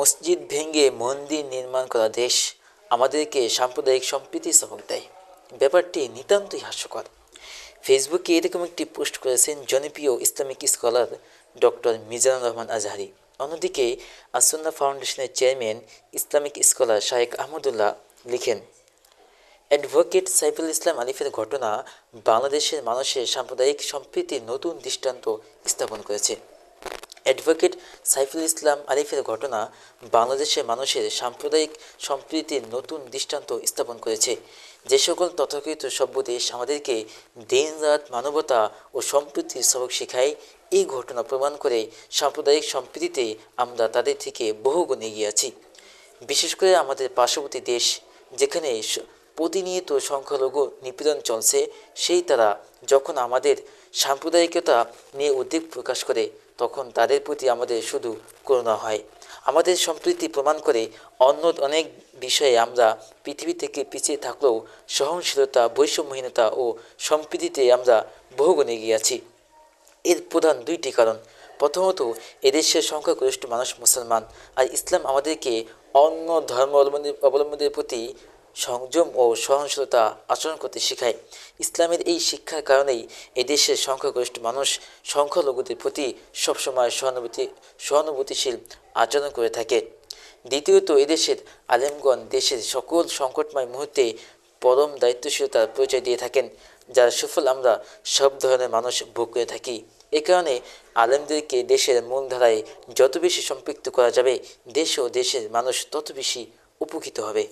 মসজিদ ভেঙে মন্দির নির্মাণ করা দেশ আমাদেরকে সাম্প্রদায়িক সম্প্রীতি সবক দেয়। ব্যাপারটি নিতান্তই হাস্যকর। ফেসবুকে এরকম একটি পোস্ট করেছেন জনপ্রিয় Islamic scholar doctor Mizanur Rahman Azhari. অন্যদিকে আসন্না ফাউন্ডেশনের chairman Islamic scholar Shaikh Ahmadullah লিখেন, অ্যাডভোকেট সাইফুল ইসলাম আলিফের ঘটনা বাংলাদেশের মানুষের সাম্প্রদায়িক সম্প্রীতির নতুন দৃষ্টান্ত স্থাপন করেছে। অ্যাডভোকেট সাইফুল ইসলাম আলিফের ঘটনা বাংলাদেশের মানুষের সাম্প্রদায়িক সম্প্রীতির নতুন দৃষ্টান্ত স্থাপন করেছে। যে সকল তথাকথিত সভ্য দেশ আমাদেরকে দিনরাত মানবতা ও সম্প্রীতির সবক শেখায়, এই ঘটনা প্রমাণ করে সাম্প্রদায়িক সম্প্রীতিতে আমরা তাদের থেকে বহুগুণ এগিয়ে আছি। বিশেষ করে আমাদের পার্শ্ববর্তী দেশ, যেখানে প্রতিনিয়ত সংখ্যালঘু নিপীড়ন চলছে, সেই তারা যখন আমাদের সাম্প্রদায়িকতা নিয়ে উদ্বেগ প্রকাশ করে তখন তাদের প্রতি আমাদের শুধু করুণা হয়। আমাদের সম্প্রীতি প্রমাণ করে অন্য অনেক বিষয়ে আমরা পৃথিবী থেকে পিছিয়ে থাকলেও সহনশীলতা, বৈষম্যহীনতা ও সম্প্রীতিতে আমরা বহুগুণ এগিয়ে আছি। এর প্রধান দুইটি কারণ। প্রথমত, এদেশের সংখ্যাগরিষ্ঠ মানুষ মুসলমান। আর ইসলাম আমাদেরকে অন্য ধর্ম অবলম্বী অবলম্বীদের প্রতি সংযম ও সহনশীলতা আচরণ করতে শেখায়। ইসলামের এই শিক্ষার কারণেই এদেশের সংখ্যাগরিষ্ঠ মানুষ সংখ্যালঘুদের প্রতি সবসময় সহানুভূতি, সহানুভূতিশীল আচরণ করে থাকে। দ্বিতীয়ত এদেশের আলেমগণ দেশের সকল সংকটময় মুহূর্তে পরম দায়িত্বশীলতার পরিচয় দিয়ে থাকেন, যার সুফল আমরা সব ধরনের মানুষ ভোগ করে থাকি। এ কারণে আলেমদেরকে দেশের মূলধারায় যত বেশি সম্পৃক্ত করা যাবে, দেশ ও দেশের মানুষ তত বেশি উপকৃত হবে।